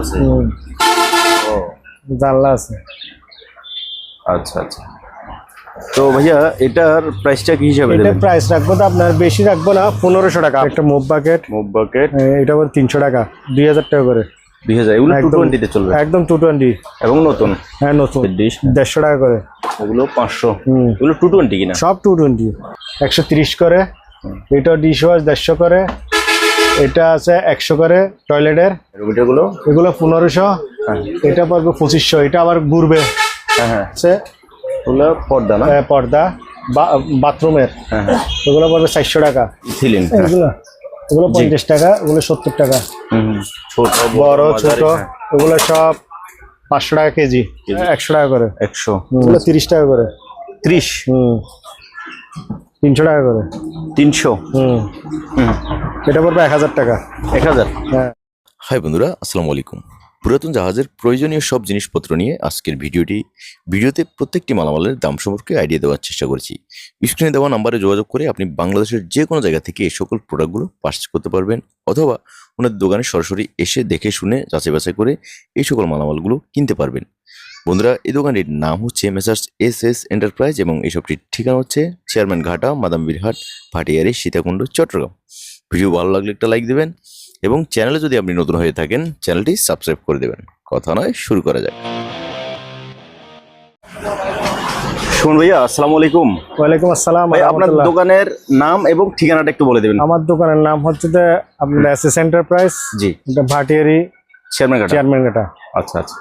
আছে। ও। জানলা আছে। আচ্ছা আচ্ছা। তো ভাইয়া এটার প্রাইসটা কি হিসাবে এটা প্রাইস রাখব তো আপনার বেশি রাখব না পনেরোশো টাকা। একটা মুভ বাকেট মুভ বাকেট এটা আবার তিনশো টাকা দুই হাজার টাকা করে। দুই হাজার এগুলো টু। টোয়েন্টিতে চলবে? একদম টু টোয়েন্টি এবং নতুন? হ্যাঁ নতুন। ডিশ দেড়শো টাকা করে। ওগুলো পাঁচশো। এগুলো টু টোয়েন্টি কিনা? সব টু টোয়েন্টি একশো তিরিশ করে। এটা ডিশ ওয়াশ দেড়শো করে। এটা আছে একশো করে টয়লেটের। গুলো এগুলো পনেরোশো। হ্যাঁ। এটা পড়বে পঁচিশশো। এটা আবার ঘুরবে। হ্যাঁ হ্যাঁ। ওগুলো পর্দা না? আহ, পর্দা। বা- বাথরুমের। হ্যাঁ হ্যাঁ। এগুলো পড়বে চারশো টাকা। ইথিলিন এগুলো? এগুলো পঞ্চাশ টাকা এগুলো সত্তর টাকা। হুম হুম। ছোট বড় ছোট হ্যাঁ। এগুলো সব পাঁচশো টাকা কেজি। একশো টাকা করে। একশো। এগুলো তিরিশ টাকা করে। ত্রিশ? হুম। তিনশো টাকা করে। তিনশো। হুম। এটা পড়বে এক হাজার টাকা। এক হাজার। হ্যাঁ। হাই বন্ধুরা আসসালামু আলাইকুম। পুরাতন জাহাজের প্রয়োজনীয় সব জিনিসপত্র নিয়ে আজকের ভিডিওটি ভিডিওতে প্রত্যেকটি মালামালের দাম সম্পর্কে আইডিয়া দেওয়ার চেষ্টা করেছি। স্ক্রিনে দেওয়া নাম্বারে যোগাযোগ করে আপনি বাংলাদেশের যে কোনো জায়গা থেকে এই সকল প্রোডাক্টগুলো পারচেস করতে পারবেন অথবা ওনার দোকানে সরাসরি এসে দেখে শুনে যাচাই বাছাই করে এই সকল মালামালগুলো কিনতে পারবেন। বন্ধুরা এই দোকানটির নাম হচ্ছে মেসার্স এস এস এন্টারপ্রাইজ এবং এই সবটির ঠিকানা হচ্ছে চেয়ারম্যান ঘাটা মাদামবির হাট ভাটিয়ারি সীতাকুণ্ড চট্টগ্রাম। ভিডিও ভালো লাগলে একটা লাইক দেবেন এবং চ্যানেলে যদি আপনি নতুন হয়ে থাকেন চ্যানেলটি সাবস্ক্রাইব করে দেবেন। কথা নয় শুরু করা যাক। ভাইয়া আসসালামু আলাইকুম। ওয়ালাইকুম আসসালাম ভাই আপনার দোকানের নাম এবং ঠিকানাটা একটু বলে দেবেন। আমার দোকানের নাম হচ্ছে যে আপনার এস এস এন্টারপ্রাইজ জি। এটা ভাটিয়ারি চেয়ারম্যান ঘাটা। চেয়ারম্যান ঘাটা। আচ্ছা আচ্ছা।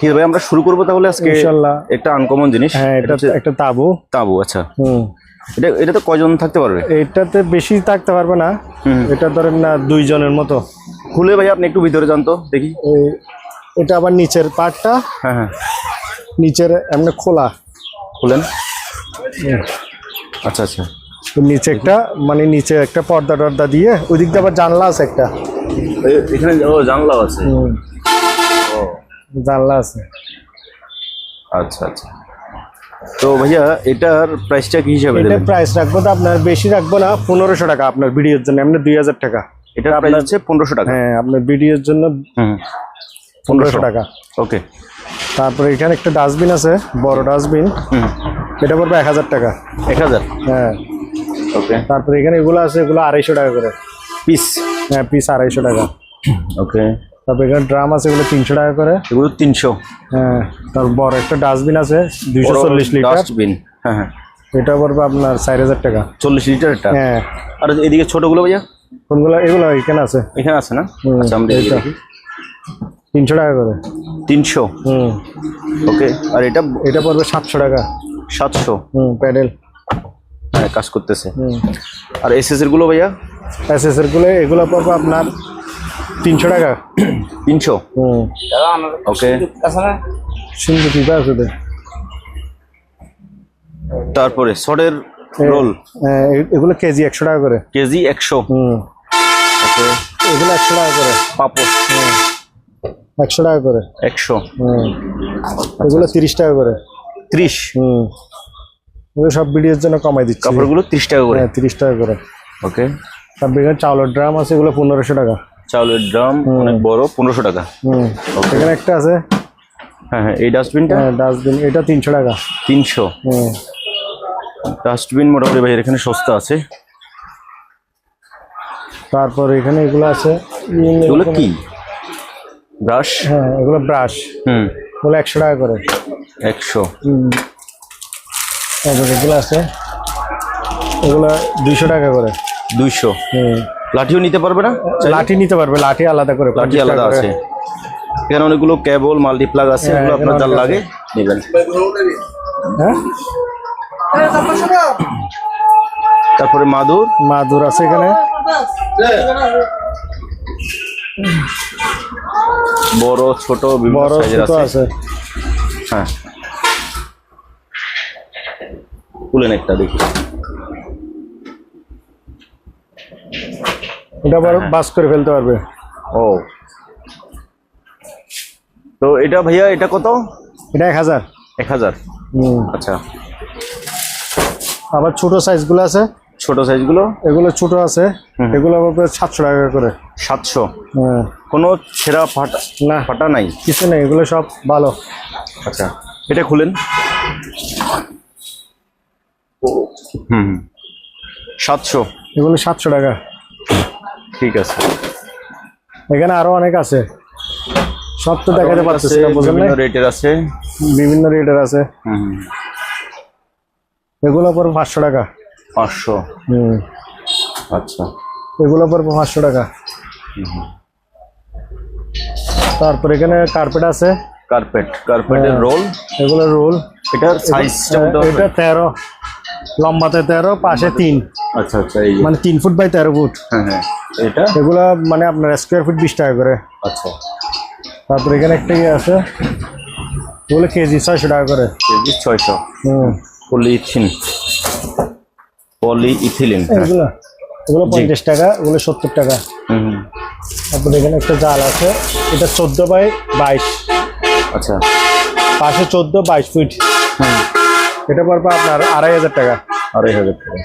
ঠিক আছে ভাই আমরা শুরু করব তাহলে আজকে ইনশাল্লাহ। একটা আনকমন জিনিস। হ্যাঁ এটা একটা তাবু। তাবু আচ্ছা। হুম। এটা এটা তো কয়জন থাকতে পারবে? এটাতে বেশি থাকতে পারবে না। হুম। এটা ধরেন না দুইজনের মতো। খুলে ভাই আপনি একটু ভিতরে যান তো দেখি। এটা আবার নিচের পার্টটা হ্যাঁ হ্যাঁ। নিচের এমনি খোলা। খুলেন। আচ্ছা আচ্ছা। নিচে একটা মানে নিচে একটা পর্দা টর্দা দিয়ে ওই দিক দিয়ে আবার জানলা আছে একটা। এখানে ও জানলাও আছে। জানলা আছে। আচ্ছা আচ্ছা। তো ভাইয়া এটার প্রাইসটা কি হিসাবে এটা প্রাইস রাখব তো আপনার বেশি রাখব না পনেরোশো টাকা আপনার ভিডিওর জন্য এমনি দুই হাজার টাকা। এটার প্রাইস হচ্ছে পনেরোশো টাকা। হ্যাঁ আপনার ভিডিওর জন্য পনেরোশো টাকা। ওকে। তারপরে এখানে একটা ডাস্টবিন আছে বড় ডাস্টবিন এটা পড়বে এক হাজার টাকা। এক হাজার? হ্যাঁ। ওকে। তারপরে এখানে এগুলো আছে এগুলো আড়াইশো টাকা করে। পিস হ্যাঁ পিস আড়াইশো টাকা। ওকে। তারপরে এখানে ড্রাম আছে এগুলো তিনশো টাকা করে। এগুলো তিনশো। হ্যাঁ তারপর বড় একটা ডাস্টবিন আছে দুইশো চল্লিশ লিটার। ডাস্টবিন হ্যাঁ হ্যাঁ। এটা পড়বে আপনার চার হাজার টাকা। চল্লিশ লিটারটা হ্যাঁ। আর এদিকে ছোটগুলো ভাইয়া? কোনগুলো? এগুলো এখানে আছে। এখানে আছে না? আচ্ছা আমরা তিনশো টাকা করে। তিনশো? হুম। ওকে আর এটা? এটা পড়বে সাতশো টাকা। সাতশো? হুম প্যাডেল। হ্যাঁ কাজ করতেছে। হুম। আর এস এস এরগুলো ভাইয়া? এস এস এরগুলো এগুলো পড়বে আপনার তিনশো টাকা? তিনশো? হুম। ওকে সিন্ধু টিপা আছে তারপরে সডের রোল। এগুলো কেজি একশো টাকা করে। কেজি একশো। হুম। ওকে। এগুলো একশো টাকা করে। পাপড়। একশো টাকা করে। একশো। হুম। এগুলো তিরিশ টাকা করে। ত্রিশ। হুম। এগুলো সব ভিডিওর জন্য কমাই দিচ্ছি। কাপড়গুলো ত্রিশ টাকা করে। হ্যাঁ তিরিশ টাকা করে। ওকে। তারপরে এখানে চাউলের ড্রাম আছে এগুলো পনেরোশো টাকা। চাউলের ড্রাম অনেক বড় পনেরোশো টাকা। হুম। এখানে একটা আছে? হ্যাঁ হ্যাঁ এই ডাস্টবিনটা? হ্যাঁ ডাস্টবিন এটা তিনশো টাকা। তিনশো। হুম। ডাস্টবিন মোটামুটি ভাই এখানে সস্তা আছে। তারপর এখানে এগুলো আছে। এগুলো কি? ব্রাশ? হ্যাঁ এগুলো ব্রাশ। হুম। এগুলো একশো টাকা করে। একশো। হুম। তারপর এগুলো আছে। এগুলো দুইশো টাকা করে। দুইশো। হুম। লাঠিও নিতে পারবে না? লাঠি নিতে পারবে লাঠি আলাদা করে লাঠি আলাদা আছে। এখানে অনেকগুলো কেবল মাল্টিপ্লাগ আছে হ্যাঁ, এগুলো আপনার যার লাগে নেবেন। হ্যাঁ? তারপরে মাদুর। মাদুর আছে এখানে। বড় ছোট বড় সাইজের ছোট আছে। আছে। হ্যাঁ। খুলেন একটা দেখি। এটা আবার হ্যাঁ, বাস করে ফেলতে পারবে। ও। তো এটা ভাইয়া এটা কত? এটা এক হাজার। এক হাজার। হুম। আচ্ছা। আবার ছোট সাইজগুলো আছে। ছোট সাইজগুলো? এগুলো ছোট আছে। এগুলো আবার সাতশো টাকা করে। সাতশো? হ্যাঁ। কোনো ছেঁড়া ফাটা না। ফাটা নাই? কিছু নেই এগুলো সব ভালো। আচ্ছা। এটা খুলেন। হুম। সাতশো। এগুলো সাতশো টাকা। ঠিক আছে। এখানে আরও অনেক আছে। সব তো দেখাতে পারতেছি না বুঝলেন বিভিন্ন রেটের আছে। বিভিন্ন রেটের আছে। হুম। এগুলো পড়বে পাঁচশো টাকা। পাঁচশো? হুম। আচ্ছা। এগুলো পড়বে পাঁচশো টাকা। তারপর এখানে কার্পেট আছে। কার্পেট কার্পেটের হ্যাঁ। রোল এগুলো রোল এটার সাইজটা এটা তেরো। লম্বাতে তেরো পাশে তিন। আচ্ছা আচ্ছা এই মানে তিন ফুট বাই তেরো ফুট। হ্যাঁ হ্যাঁ এটা? এগুলো মানে আপনার স্কোয়ার ফুট বিশ টাকা করে। আচ্ছা। তারপর এখানে একটা ইয়ে আছে। এগুলো কেজি ছয়শো টাকা করে। কেজি ছয়শো। হুম। পলিথিন। পলি ইথিলিন এগুলো। এগুলো পঞ্চাশ টাকা এগুলো সত্তর টাকা। হুম হুম। তারপর এখানে একটা জাল আছে। এটা চোদ্দ বাই বাইশ। আচ্ছা। পাশে চোদ্দ বাইশ ফিট। হুম। এটা পড়বে আপনার আড়াই হাজার টাকা। আড়াই হাজার টাকা।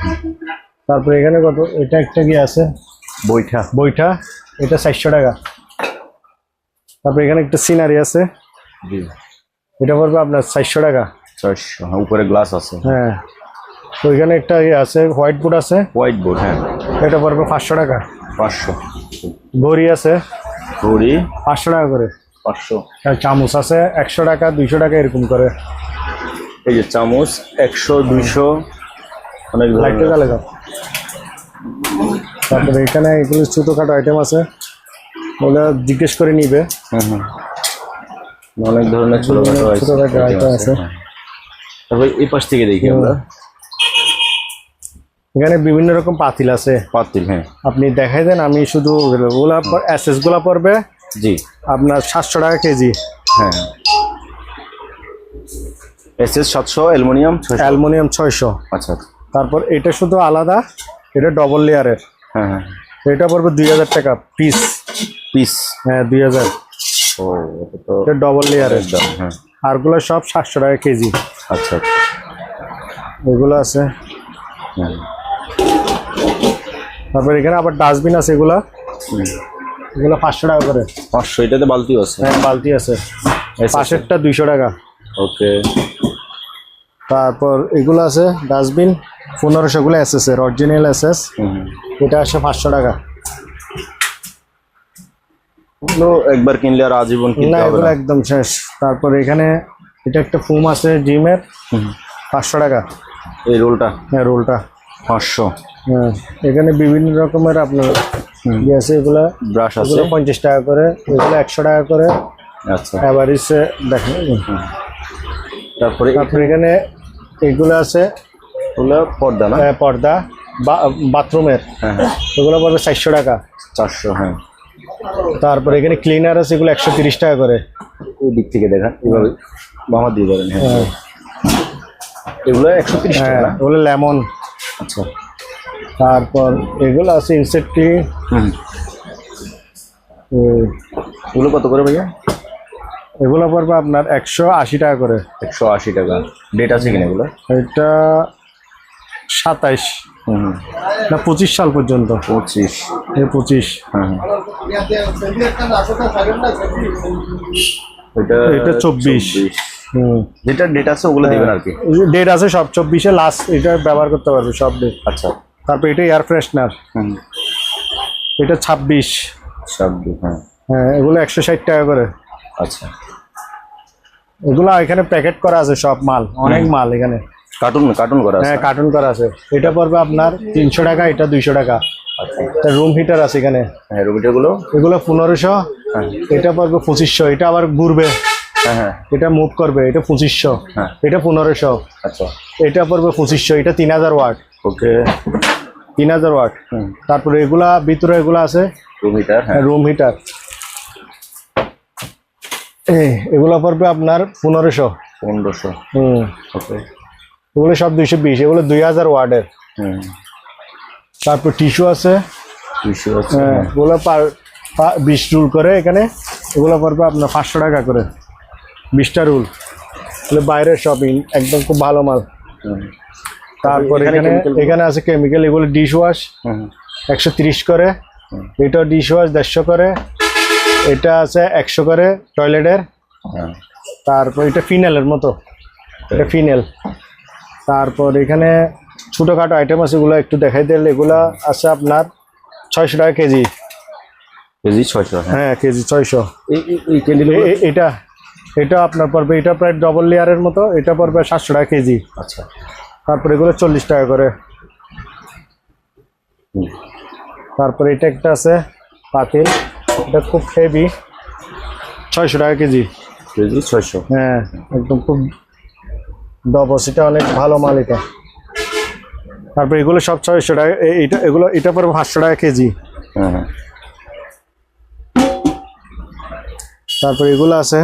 তারপর এখানে কত? এটা একটা কি আছে? বইটা বইটা এটা চারশো টাকা। তারপর এখানে একটা সিনারি আছে। জি। এটা পড়বে আপনার চারশো টাকা। ছয়শো হ্যাঁ, উপরে গ্লাস আছে। হ্যাঁ। তো এখানে একটা ইয়ে আছে হোয়াইট বোর্ড আছে। হোয়াইট বোর্ড হ্যাঁ। এটা পড়বে পাঁচশো টাকা। পাঁচশো। ঘড়ি আছে। ঘড়ি? পাঁচশো টাকা করে। পাঁচশো। আর চামচ আছে একশো টাকা দুইশো টাকা এরকম করে। এই যে চামচ একশো দুইশো অনেক তারপরে এখানে এগুলো ছোটোখাটো আইটেম আছে। ওগুলো জিজ্ঞেস করে নিবে। হুম হুম। অনেক ধরনের ছোটখাটো item আছে। তারপরে তারপর এই পাশ থেকে দেখি আমরা। এখানে বিভিন্ন রকম পাতিল আছে। পাতিল হ্যাঁ। আপনি দেখাই দেন আমি শুধু ওগুলা এসএসগুলা পড়বে। জি। আপনার সাতশো টাকা কেজি। হ্যাঁ। এস এস সাতশো অ্যালুমিনিয়াম ছয়শো? অ্যালুমিনিয়াম ছয়শো। আচ্ছা আচ্ছা। তারপর এটা শুধু আলাদা এটা ডবল লেয়ারের হ্যাঁ হ্যাঁ। এটা পড়বে দুই হাজার টাকা পিস পিস হ্যাঁ দুই হাজার। ও এটা তো এটা ডবল লেয়ারের দাম হ্যাঁ। আরগুলো সব সাতশো টাকা কেজি। আচ্ছা আচ্ছা। এগুলো আছে। হ্যাঁ। তারপর এখানে আবার ডাস্টবিন আছে এগুলা। এগুলো পাঁচশো টাকা করে। পাঁচশো এটাতে বালতি আছে? হ্যাঁ বালতি আছে। পাশেরটা দুইশো টাকা। ওকে। তারপর এগুলো আছে ডাস্টবিন পনেরোশোগুলো এস এস এর অরিজিনাল এস এস এটা আসে পাঁচশো টাকা। একবার কিনলে আর আজীবন না এগুলো একদম শেষ। তারপর এখানে এটা একটা ফুম আছে জিমের। পাঁচশো টাকা। এই রোলটা? হ্যাঁ রোলটা। পাঁচশো। হ্যাঁ এখানে বিভিন্ন রকমের আপনার ইয়ে আছে এগুলো ব্রাশ আছে? পঞ্চাশ টাকা করে এগুলো একশো টাকা করে। আচ্ছা। অ্যাভারেজে দেখেন। তারপরে তারপর এখানে এগুলো আছে এগুলো পর্দা না? আহ, পর্দা। বা- বাথরুমের। হ্যাঁ। হ্যাঁ এগুলো পড়বে চারশো টাকা। চারশো হ্যাঁ। তারপরে এখানে ক্লিনার আছে এগুলো একশো তিরিশ টাকা করে। ওই দিক থেকে দেখা এভাবে বামা দিয়ে দেবেন হ্যাঁ। হ্যাঁ। এগুলো একশো তিরিশ টাকা হ্যাঁ? ওগুলো লেমন। আচ্ছা। তারপর এগুলো আছে ইনসেক্টি হুম। এগুলো কত করে ভাইয়া? এগুলো পড়বে আপনার একশো আশি টাকা করে। একশো আশি টাকা। ডেট আছে কিনা এগুলো? এটা সাতাইশ। হুম। না পঁচিশ সাল পর্যন্ত। পঁচিশ। এই পঁচিশ। হ্যাঁ এটা এটা চব্বিশ। হুম। যেটা ডেট আছে ওগুলো দিবেন আর কি? ডেট আছে সব চব্বিশে লাস্ট এটা ব্যবহার করতে পারবে সব ডেট আচ্ছা। তারপর এটা এয়ার ফ্রেশনার হুম এটা ছাব্বিশ। ছাব্বিশ হ্যাঁ হ্যাঁ এগুলো একশো ষাট টাকা করে। আচ্ছা। এগুলো এখানে প্যাকেট করা আছে সব মাল অনেক মাল এখানে। কার্টুন কার্টুন করা আছে। হ্যাঁ কার্টুন করা আছে। এটা পড়বে আপনার তিনশো টাকা এটা দুইশো টাকা। আচ্ছা। রুম হিটার আছে এখানে। হ্যাঁ রুবিটাগুলো এগুলো পনেরোশো। হ্যাঁ। এটা পড়বে পঁচিশশো। এটা আবার ঘুরবে। হ্যাঁ হ্যাঁ। এটা মুভ করবে। এটা পঁচিশশো। হ্যাঁ। এটা পনেরোশো। আচ্ছা। এটা পড়বে পঁচিশশো। এটা তিন হাজার ওয়াট। ওকে। তিন হাজার ওয়াট। হুম। তারপরে এগুলা ভিতরে এগুলা আছে? রুমিটার হ্যাঁ। রুম হিটার এগুলো পড়বে আপনার পনেরোশো। পনেরোশো। হুম। ওকে। এগুলো সব দুইশো বিশ এগুলো দুই হাজার ওয়ার্ডের। হুম। তারপর টিস্যু আছে। দুইশো আছে। হ্যাঁ। এগুলো পার বিশ রুল করে এখানে। এগুলো পড়বে আপনার পাঁচশো টাকা করে। বিশটা রুল। এগুলো বাইরের শপিং একদম খুব ভালো মাল। তারপর এখানে এখানে আছে কেমিক্যাল এগুলো ডিশ ওয়াশ একশো তিরিশ করে। এটা ডিশ ওয়াশ দেড়শো করে। এটা আছে একশো করে টয়লেটের। হ্যাঁ। তারপর এটা ফিনেলের মতো। এটা ফিনেল। তারপর এখানে ছোটোখাটো আইটেম আছে এগুলো একটু দেখাই দিলে এগুলো আছে আপনার ছয়শো টাকা কেজি। কেজি ছয়শো হ্যাঁ। হ্যাঁ কেজি ছয়শো। এটা এটা আপনার পড়বে এটা প্রায় ডবল লেয়ারের মতো এটা পড়বে সাতশো টাকা কেজি। আচ্ছা। তারপরে এগুলো চল্লিশ টাকা করে। তারপরে এটা একটা আছে পাতিল। এটা খুব হেভি ছয়শো টাকা কেজি। কেজি ছয়শো। হ্যাঁ একদম খুব ডবস এটা অনেক ভালো মাল এটা। তারপরে এগুলো সব ছয়শো টাকা এ- এটা এগুলো এটা পড়বে পাঁচশো টাকা কেজি। হ্যাঁ হ্যাঁ। তারপরে এগুলো আছে।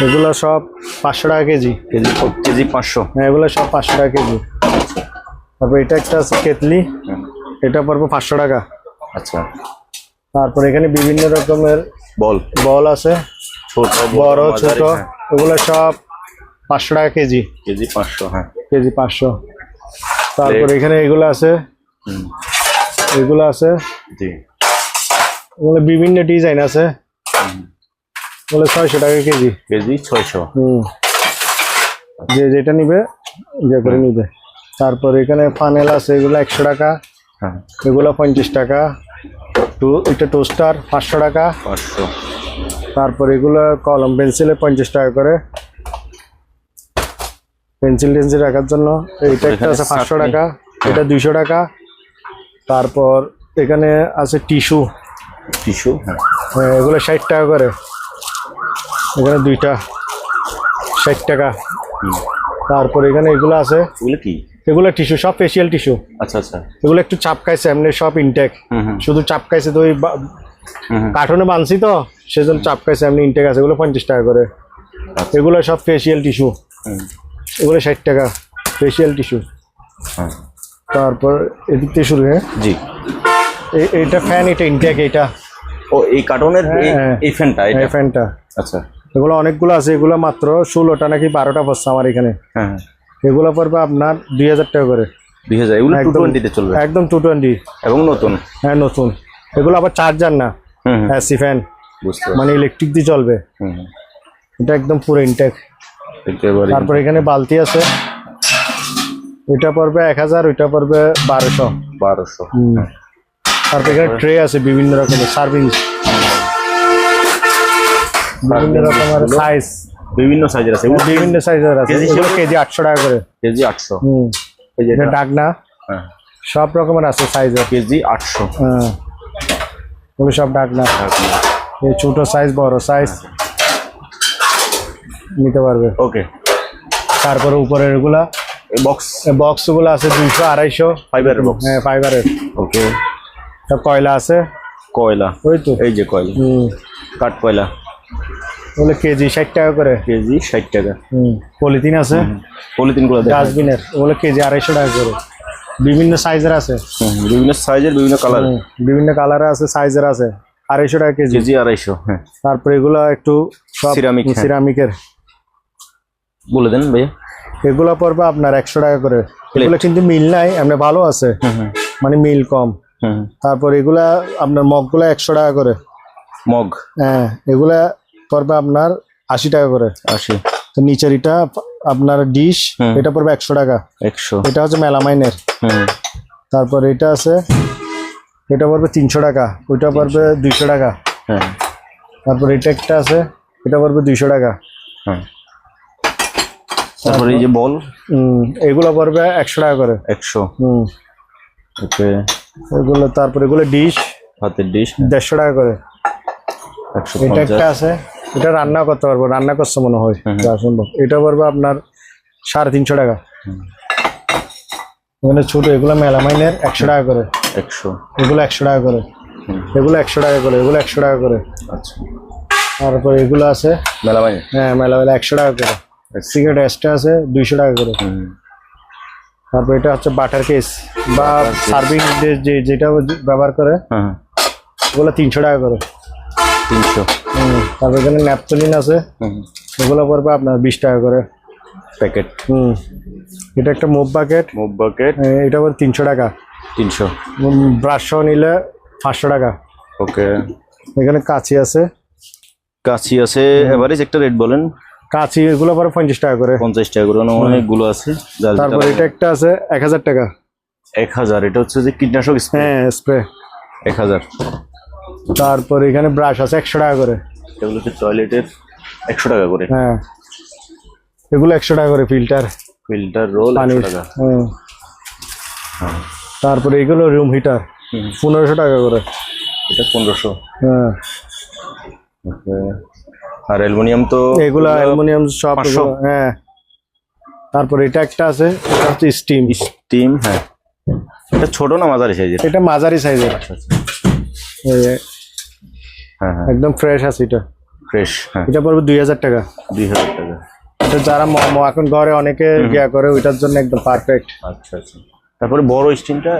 এগুলো সব পাঁচশো টাকা কেজি। কেজি কেজি পাঁচশো। হ্যাঁ এগুলো সব পাঁচশো টাকা কেজি। তারপর এটা একটা আছে কেতলি। এটা পড়বে পাঁচশো টাকা। আচ্ছা। তারপর এখানে বিভিন্ন রকমের বল। বল আছে। ছোট বড় ছোট হ্যাঁ। এগুলো সব পাঁচশো টাকা কেজি। কেজি পাঁচশো হ্যাঁ। কেজি পাঁচশো। তারপর এখানে এগুলো আছে। এগুলো আছে। এগুলো বিভিন্ন ডিজাইন আছে। এগুলো ছয়শো টাকা কেজি। কেজি ছয়শো। হুম। যে যেটা নিবে যে করে নিবে। তারপর এখানে ফানেল আছে এগুলো একশো টাকা। হ্যাঁ। এগুলো পঞ্চাশ টাকা। এটা টোস্টার পাঁচশো টাকা। পাঁচশো। তারপর এগুলো কলম পেন্সিলে পঞ্চাশ টাকা করে। পেন্সিল টেন্সিল রাখার জন্য এইটা একটা আছে পাঁচশো টাকা এটা দুইশো টাকা। তারপর এখানে আছে টিস্যু। টিস্যু হ্যাঁ। এগুলো ষাট টাকা করে। এখানে দুইটা। ষাট টাকা। তারপর এখানে এগুলো আছে এগুলো কি? এগুলো টিস্যু সব ফেসিয়াল টিস্যু। আচ্ছা আচ্ছা। এগুলো একটু চাপকাইছে এমনি সব ইনটেক শুধু চাপকাইছে তো ওই। কার্টুনে বানছি তো সেজন্য চাপকাইছে এমনি ইনটেক আছে। এগুলো পঞ্চাশ টাকা করে। এগুলো সব ফেসিয়াল টিস্যু। এগুলো ষাট টাকা ফেসিয়াল টিস্যু। তারপর এদিক থেকে শুরু হ্যাঁ? জি। এ- এইটা ফ্যান এটা ইনটেক এইটা। ও এই কার্টনের এই- হ্যাঁ। এই ফ্যানটা এই ফ্যানটা আচ্ছা। এগুলো অনেকগুলো আছে এগুলো মাত্র ষোলোটা নাকি বারোটা পড়ছে আমার এখানে। হ্যাঁ হ্যাঁ। এগুলো পড়বে আপনার দুই হাজার টাকা করে। দুই হাজার এগুলো টু একদম। টোয়েন্টিতে চলবে? একদম টু টোয়েন্টি এবং নতুন? হ্যাঁ নতুন। এগুলো আবার চার্জার না। হুম এসি ফ্যান বুঝতে মানে ইলেকট্রিক দিয়ে চলবে। এটা একদম পুরো ইনটেক তারপর এখানে বালতি আছে। ওইটা পড়বে এক হাজার ওইটা পড়বে বারোশো। বারোশো। তারপর এখানে ট্রে আছে বিভিন্ন রকমের সার্ভিং বিভিন্ন রকমের সাইজ বিভিন্ন সাইজের আছে। বিভিন্ন সাইজের আছে। কেজি এগুলো কেজি আটশো টাকা করে। কেজি আটশো। হুম। এই যে ডাকনা? হ্যাঁ। সব রকমের আছে সাইজের কেজি আটশো। হ্যাঁ। ওগুলো সব ডাকনা। এই ছোট সাইজ বড় সাইজ নিতে পারবে। ওকে তারপরে উপরের এগুলা। এই বক্স বক্সগুলো আছে দুইশো আড়াইশো। ফাইবারের বক্স হ্যাঁ ফাইবারের ওকে সব কয়লা আছে? কয়লা। ওই তো। এই যে কয়লা। হুম। কাঠ কয়লা? ওগুলো কেজি ষাট টাকা করে? কেজি ষাট টাকা। হুম পলিথিন আছে? পলিথিনগুলো দেখা ডাস্টবিনের ওগুলো কেজি আড়াইশো টাকা করে। বিভিন্ন সাইজের আছে? হুম, বিভিন্ন সাইজের বিভিন্ন কালার। বিভিন্ন কালারে আছে সাইজের আছে। আড়াইশো টাকা কেজি। কেজি আড়াইশো হ্যাঁ। তারপরে এগুলো একটু Ceramic, হ্যাঁ। সিরামিকের। বলে দেন ভাইয়া। এগুলো পড়বে আপনার একশো টাকা করে। এগুলো কিন্তু মিল নাই এমনি ভালো আছে। মানে মিল কম। হুম হুম। তারপর এগুলা আপনার মগগুলো একশো টাকা করে। মগ। হ্যাঁ এগুলা পড়বে আপনার আশি টাকা করে। আশি। তো নিচের এটা আপনার ডিশ এটা পড়বে একশো টাকা। একশো। এটা হচ্ছে মেলামাইনের। হুম। তারপর এটা আছে এটা পড়বে তিনশো টাকা ওইটা পড়বে দুইশো টাকা। হ্যাঁ। তারপর এটা একটা আছে এটা পড়বে দুইশো টাকা। হ্যাঁ। তারপরে এই যে বল? হুম এগুলো পড়বে একশো টাকা করে। একশো। হুম। ওকে। এগুলো তারপর এগুলো ডিশ হাতের ডিশ? দেড়শো টাকা করে। একশো এটা একটা আছে। এটা রান্না করতে পারব রান্না করছে মনে হয়। যা সম্ভব। এটা পড়বে আপনার সাড়ে তিনশো টাকা। এখানে ছোট এগুলো মেলামাইনের একশো টাকা করে। একশো। এগুলো একশো টাকা করে। এগুলো একশো টাকা করে এগুলো একশো টাকা করে। আচ্ছা। তারপর এগুলো আছে। মেলা ভাই হ্যাঁ মেলা মেলা একশো টাকা করে। সিগারেট এক্সট্রা আছে দুইশো টাকা করে। তারপর এটা হচ্ছে বাটার কেস বা সার্ভিং যে যেটা ব্যবহার করে হ্যাঁ হ্যাঁ। ওগুলো তিনশো টাকা করে। তিনশো। তারপর এখানে ন্যাপথলিন আছে। হুম। এগুলো পড়বে আপনার বিশ টাকা করে। প্যাকেট। হুম এটা একটা মুভ বাকেট। Move bucket. এটা পড়বে তিনশো টাকা। তিনশো। ব্রাশ নিলে পাঁচশো টাকা। ওকে। এখানে কাঁচি আছে। কাছি আছে এভারেজ একটা রেট বলেন। কাছি এগুলো পরে পঞ্চাশ টাকা করে। পঞ্চাশ টাকা করে অনেকগুলো আছে। তারপর এটা একটা আছে এক হাজার টাকা। এক হাজার এটা হচ্ছে যে কীটনাশক স্প্রে। হ্যাঁ স্প্রে। এক হাজার। তারপর এখানে ব্রাশ আছে একশো টাকা করে। এগুলো হচ্ছে টয়লেটের একশো টাকা করে। হ্যাঁ। এগুলো একশো টাকা করে ফিল্টার ফিল্টার রোল পানির। টাকা। হুম। তারপরে এগুলো রুম হিটার। পনেরোশো টাকা করে। এটা পনেরোশো। হ্যাঁ। আর অ্যালুমিনিয়াম তো এগুলো অ্যালুমিনিয়াম সব হ্যাঁ। তারপর এটা একটা আছে এটা হচ্ছে স্টিম স্টিম হ্যাঁ। এটা ছোট না মাঝারি সাইজের এটা মাঝারি সাইজের আচ্ছা আচ্ছা। একদম ফ্রেশ আছে এটা। ফ্রেশ হ্যাঁ। এটা পড়বে দুই হাজার টাকা। দুই হাজার টাকা। এটা যারা মোমো এখন ঘরে অনেকে গিয়া করে ওইটার জন্য একদম পারফেক্ট আচ্ছা আচ্ছা। তারপরে বড় স্টিমটা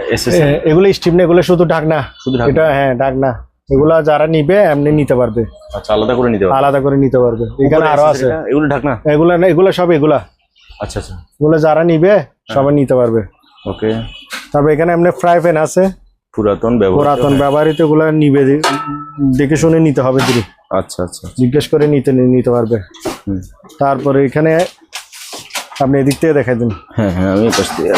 এগুলো স্টিম না এগুলো শুধু ঢাকনা। শুধু ঢাকনা? এটা হ্যাঁ ঢাকনা। এগুলো যারা নিবে এমনি নিতে পারবে। আচ্ছা আলাদা করে নিতে হবে আলাদা করে নিতে পারবে। এখানে আরও আছে। এগুলো ঢাকনা? এগুলা না এগুলো সব এগুলা। আচ্ছা আচ্ছা। এগুলো যারা নিবে সবাই নিতে পারবে। ওকে তারপর এখানে এমনি ফ্রাই প্যান আছে। পুরাতন পুরাতন ব্যবহৃত এগুলো নিবে দেখে শুনে নিতে হবে দিদি। আচ্ছা আচ্ছা জিজ্ঞেস করে নিতে নিতে পারবে। তারপরে এখানে আপনি এদিক থেকে দেখাই দিন। হ্যাঁ হ্যাঁ আমি পাশ থেকে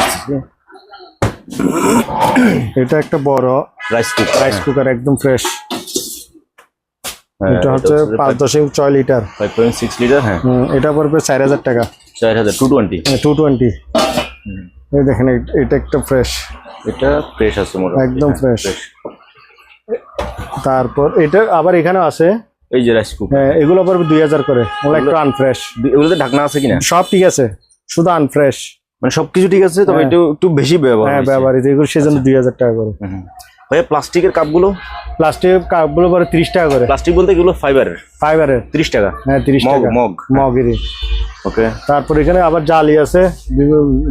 এটা একটা বড় রাইস কুকার রাইস কুকার একদম ফ্রেশ হ্যাঁ, এটা হচ্ছে পাঁচ দশমিক ছয় litre five point six litre হ্যাঁ। এটা পড়বে চার হাজার টাকা। চার হাজার টু টোয়েন্টি টু টোয়েন্টি এই দেখেন এটা একটা ফ্রেশ এটা ফ্রেশ আছে একদম হ্যাঁ, fresh। fresh। তারপর এটা আবার এখানে আছে এই যে রাইস কুকার হ্যাঁ, এগুলো আবার দুই হাজার করে ওগুলো একটু আনফ্রেশ এগুলোতে ঢাকনা আছে কিনা সব ঠিক আছে শুধু আনফ্রেশ মানে সবকিছু ঠিক আছে তবে হ্যাঁ। একটু একটু বেশি ব্যবহার হ্যাঁ। ব্যবহারিত এগুলো সেজন্য দুই হাজার টাকা করে। ভাইয়া প্লাস্টিকের কাপগুলো প্লাস্টিক কাপগুলো পরে ত্রিশ টাকা করে। প্লাস্টিক বলতে এগুলো ফাইবারের ফাইবারের ত্রিশ টাকা? হ্যাঁ তিরিশ টাকা। মগ। মগেরই ওকে তারপর এখানে আবার জালি আছে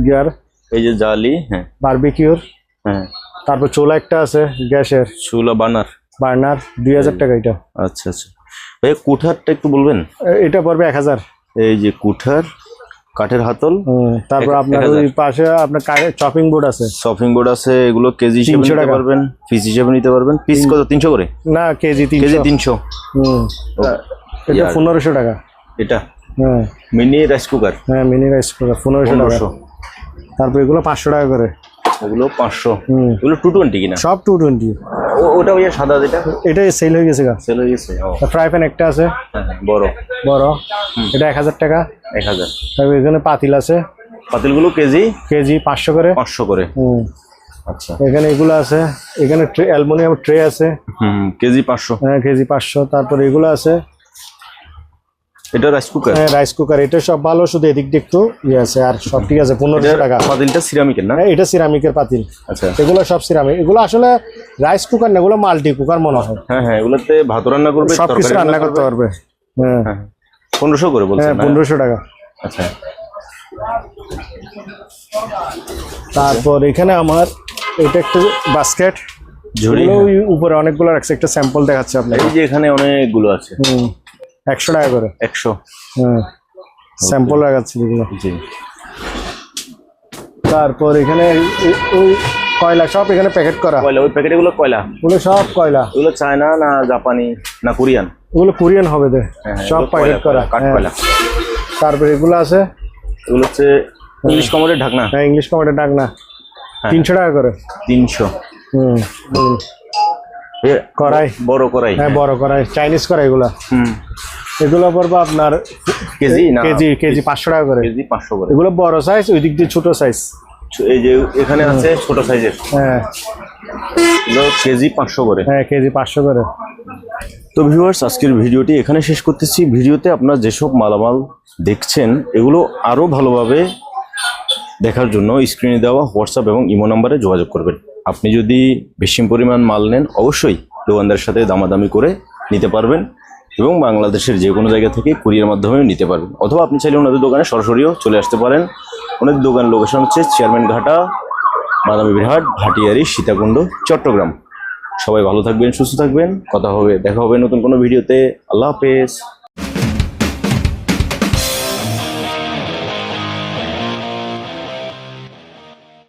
গিয়ার এই যে জালি হ্যাঁ। বারবিকিউর হ্যাঁ। তারপর চোলা একটা আছে গ্যাসের। চুলা বার্নার বার্নার দুই হাজার টাকা এটা। আচ্ছা আচ্ছা। ভাইয়া কুঠারটা একটু বলবেন? এটা পড়বে এক হাজার। এই যে কুঠার কাঠের হাতল। তারপর আপনার ওই পাশে আপনার কাঠের চপিং বোর্ড আছে। শপিং বোর্ড আছে এগুলো কেজি হিসেবে নিতে পারবেন পিস হিসেবে নিতে পারবেন। পিস কত তিনশো করে? না কেজি কেজি তিনশো। এটা। পনেরোশো টাকা। এটা? হ্যাঁ। মিনি রাইস কুকার হ্যাঁ মিনি রাইস কুকার পনেরোশো টাকা। তারপর এগুলো পাঁচশো টাকা করে। ওগুলো পাঁচশো। হুম। এগুলো টু টোয়েন্টি কিনা? সব টু টোয়েন্টি ওটা ওই সাদা যেটা? এটা সেল হয়ে গেছে গা। সেল হয়ে গেছে ফ্রাই প্যান একটা আছে। হ্যাঁ, হ্যাঁ, বড়। বড়। এটা এক হাজার টাকা। এক হাজার। তারপর এখানে পাতিল আছে। পাতিলগুলো কেজি? কেজি পাঁচশো করে। পাঁচশো করে। হুম। আচ্ছা। এখানে এগুলো আছে। এখানে ট্রে অ্যালমোনিয়াম ট্রে আছে। হুম কেজি পাঁচশো। হ্যাঁ কেজি পাঁচশো। তারপর এগুলো আছে। এটা রাইস কুকার হ্যাঁ রাইস কুকার এটা সব ভালো শুধু এদিক দিয়ে একটু ইয়ে আছে আর সব ঠিক আছে পনেরোশো টাকা। পাতিলটা সিরামিকের না? হ্যাঁ এটা সিরামিকের পাতিল। আচ্ছা। এগুলো সব সিরামিক এগুলো আসলে রাইস কুকার না এগুলো মাল্টি কুকার মনে হয়। হ্যাঁ হ্যাঁ এগুলোতে ভাত রান্না করবে সব কিছু রান্না করতে পারবে। হ্যাঁ। হ্যাঁ পনেরোশো করে হ্যাঁ বলছেন না? পনেরোশো টাকা। আচ্ছা। তারপর এখানে আমার এটা একটু বাস্কেট ঝুড়ি উপরে অনেকগুলো রাখছে একটা স্যাম্পল দেখাচ্ছে আপনার এই যে এখানে অনেকগুলো আছে। হুম। একশো টাকা করে। একশো। হ্যাঁ স্যাম্পল লাগাচ্ছি এগুলো জি। তারপর এখানে ওই কয়লা সব এখানে প্যাকেট করা। কয়লা ওই প্যাকেটগুলো কয়লা? ওগুলো সব কয়লা। এগুলো চায়না না জাপানি না কোরিয়ান? ওগুলো কোরিয়ান হবে দে। হ্যাঁ, হ্যাঁ, সব প্যাকেট করা। কাঠ হ্যাঁ। কয়লা। তারপর এগুলো আছে? এগুলো হচ্ছে ইংলিশ কমোডের ঢাকনা। হ্যাঁ ইংলিশ কমেন্টে ডাক না হ্যাঁ। তিনশো টাকা করে। তিনশো। হুম কড়াই? বড় কড়াই হ্যাঁ বড় করাই চাইনিজ করাই এগুলো। হুম। এগুলো পড়বে আপনার কেজি না? কেজি কেজি পাঁচশো টাকা করে। কেজি পাঁচশো করে। এগুলো বড় সাইজ ওই দিক দিয়ে ছোট সাইজ এই যে এখানে আছে ছোট সাইজের হ্যাঁ। এগুলো কেজি পাঁচশো করে। হ্যাঁ কেজি পাঁচশো করে। তো ভিউয়ার্স আজকের ভিডিওটি এখানে শেষ করতেছি। ভিডিওতে আপনারা যেসব মালামাল দেখছেন এগুলো আরও ভালোভাবে দেখার জন্য স্ক্রিনে দেওয়া হোয়াটসঅ্যাপ এবং ইমো নাম্বারে যোগাযোগ করবেন। আপনি যদি বেশি পরিমাণ মাল নেন, অবশ্যই দোকানদারের সাথে দামাদামি করে নিতে পারবেন এবং বাংলাদেশের যে কোনো জায়গা থেকে কুরিয়ার মাধ্যমেও নিতে পারবেন। অথবা আপনি চাইলে ওনাদের দোকানে সরাসরিও চলে আসতে পারেন। ওনাদের দোকান লোকেশন হচ্ছে চেয়ারম্যান ঘাটা বাদামি বিরহাট, ভাটিয়ারি, সীতাকুণ্ড, চট্টগ্রাম। সবাই ভালো থাকবেন, সুস্থ থাকবেন। কথা হবে, দেখা হবে নতুন কোনো ভিডিওতে। আল্লাহ হাফেজ।